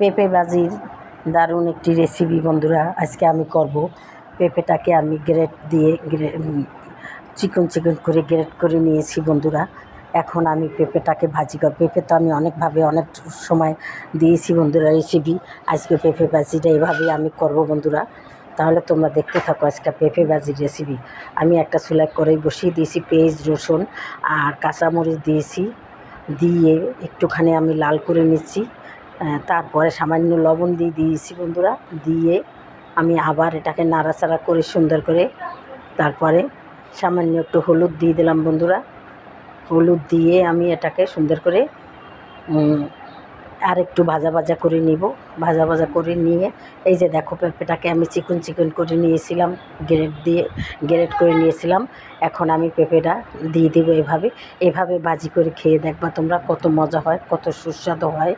পেঁপে ভাজির দারুণ একটি রেসিপি বন্ধুরা, আজকে আমি করব। পেঁপেটাকে আমি গ্রেট দিয়ে চিকন চিকন করে গ্রেট করে নিয়েছি বন্ধুরা। এখন আমি পেঁপেটাকে ভাজি করব। পেঁপে তো আমি অনেকভাবে, অনেক সময় দিয়েছি বন্ধুরা রেসিপি আজকে পেঁপে ভাজিটা এভাবেই আমি করব বন্ধুরা। তাহলে তোমরা দেখতে থাকো আজকে পেঁপে ভাজির রেসিপি আমি একটা চুলাই করেই বসিয়ে দিয়েছি পেঁয়াজ, রসুন আর কাঁচামরিচ দিয়েছি। দিয়ে একটুখানি আমি লাল করে নিচ্ছি। তারপরে সামান্য লবণ দিয়ে দিয়েছি বন্ধুরা। দিয়ে আমি আবার এটাকে নাড়াচাড়া করে সুন্দর করে তারপরে সামান্য একটু হলুদ দিয়ে দিলাম বন্ধুরা। হলুদ দিয়ে আমি এটাকে সুন্দর করে আর একটু ভাজা ভাজা করে নিব। ভাজা ভাজা করে নিয়ে এই যে দেখো পেঁপেটাকে আমি চিকন চিকন করে নিয়েছিলাম, গ্রেট দিয়ে, গ্রেট করে নিয়েছিলাম। এখন আমি পেঁপেটা দিয়ে দেবো এভাবে। এভাবে বাজি করে খেয়ে দেখবা তোমরা কত মজা হয়, কত সুস্বাদু হয়।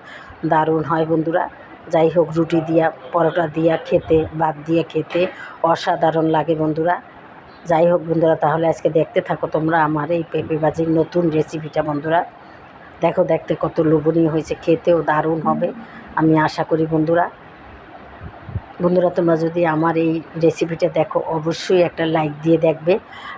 দারুণ হয় বন্ধুরা। যাই হোক, রুটি দিয়া, পরোটা দিয়া, খেতে বাদ দিয়ে, খেতে অসাধারণ লাগে বন্ধুরা। যাই হোক বন্ধুরা, তাহলে আজকে দেখতে থাকো তোমরা আমার এই পেঁপে ভাজির নতুন রেসিপিটা বন্ধুরা। দেখো দেখতে কত লোভনীয় হয়েছে, খেতেও দারুণ হবে। আমি আশা করি বন্ধুরা বন্ধুরা, তোমরা যদি আমার এই রেসিপিটা দেখো, অবশ্যই একটা লাইক দিয়ে দেখবে।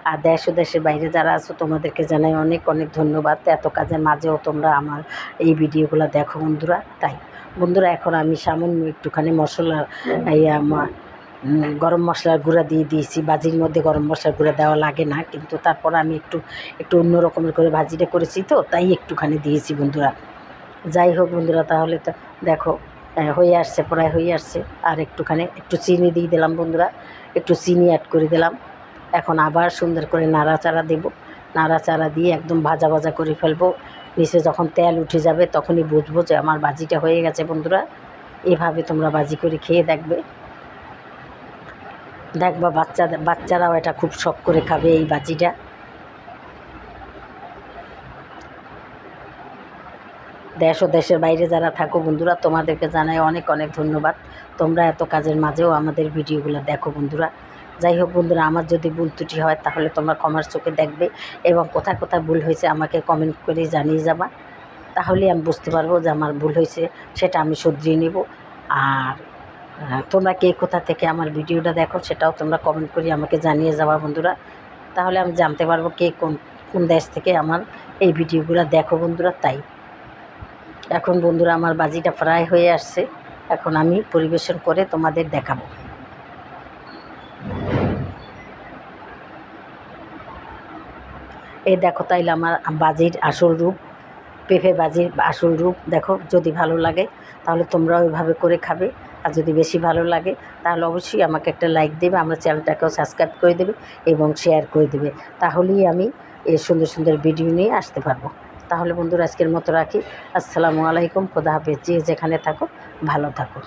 আর দেশ ও দেশের বাইরে যারা আছো, তোমাদেরকে জানাই অনেক অনেক ধন্যবাদ। এত কাজের মাঝেও তোমরা আমার এই ভিডিওগুলো দেখো বন্ধুরা। তাই, বন্ধুরা, এখন আমি সামান্য একটুখানি মশলা আমার গরম মশলার গুঁড়া দিয়ে দিয়েছি। ভাজির মধ্যে গরম মশলার গুঁড়া দেওয়া লাগে না, কিন্তু তারপর আমি একটু একটু অন্য রকমের করে ভাজিটা করেছি তো, তাই একটুখানি দিয়েছি বন্ধুরা। যাই হোক বন্ধুরা, তাহলে তো দেখো হয়ে আসছে, প্রায় হয়ে আসছে। আর একটুখানি একটু চিনি দিয়ে দিলাম বন্ধুরা, একটু চিনি অ্যাড করে দিলাম। এখন আবার সুন্দর করে নাড়াচাড়া দেবো। নাড়াচাড়া দিয়ে একদম ভাজা ভাজা করে ফেলব। নিচে যখন তেল উঠে যাবে তখনই বুঝব যে আমার ভাজিটা হয়ে গেছে বন্ধুরা। এভাবে তোমরা ভাজি করে খেয়ে দেখবে। দেখবা বাচ্চাদের বাচ্চারাও এটা খুব শখ করে খাবে এই ভাজিটা। দেশ ও দেশের বাইরে যারা থাকো বন্ধুরা, তোমাদেরকে জানাই অনেক অনেক ধন্যবাদ। তোমরা এত কাজের মাঝেও আমাদের ভিডিওগুলো দেখো বন্ধুরা। যাই হোক বন্ধুরা, আমার যদি ভুল ত্রুটি হয় তাহলে তোমরা কমার চোখে দেখবে এবং কোথায় কোথায় ভুল হয়েছে আমাকে কমেন্ট করে জানিয়ে যাবা। তাহলে আমি বুঝতে পারব যে আমার ভুল হয়েছে, সেটা আমি শুধরিয়ে নেব। আর তোমরা কে কোথা থেকে আমার ভিডিওটা দেখো সেটাও তোমরা কমেন্ট করে আমাকে জানিয়ে যাবা বন্ধুরা। তাহলে আমি জানতে পারব কে কোন কোন দেশ থেকে আমার এই ভিডিওগুলো দেখো বন্ধুরা, তাই। এখন বন্ধুরা, আমার বাজিটা প্রায় হয়ে আসছে। এখন আমি পরিবেশন করে তোমাদের দেখাবো। এই দেখো তাইলে আমার বাজির আসল রূপ, পেঁপে বাজির আসল রূপ। দেখো, যদি ভালো লাগে, তাহলে তোমরাও ওইভাবে করে খাবে। আর যদি বেশি ভালো লাগে, তাহলে অবশ্যই আমাকে একটা লাইক দেবে, আমার চ্যানেলটাকেও সাবস্ক্রাইব করে দেবে এবং শেয়ার করে দেবে। তাহলেই আমি এই সুন্দর সুন্দর ভিডিও নিয়ে আসতে পারব। তাহলে বন্ধুরা আজকের মতো রাখি। আসসালামু আলাইকুম খোদা হাফেজ। যে যেখানে থাকো ভালো থাকো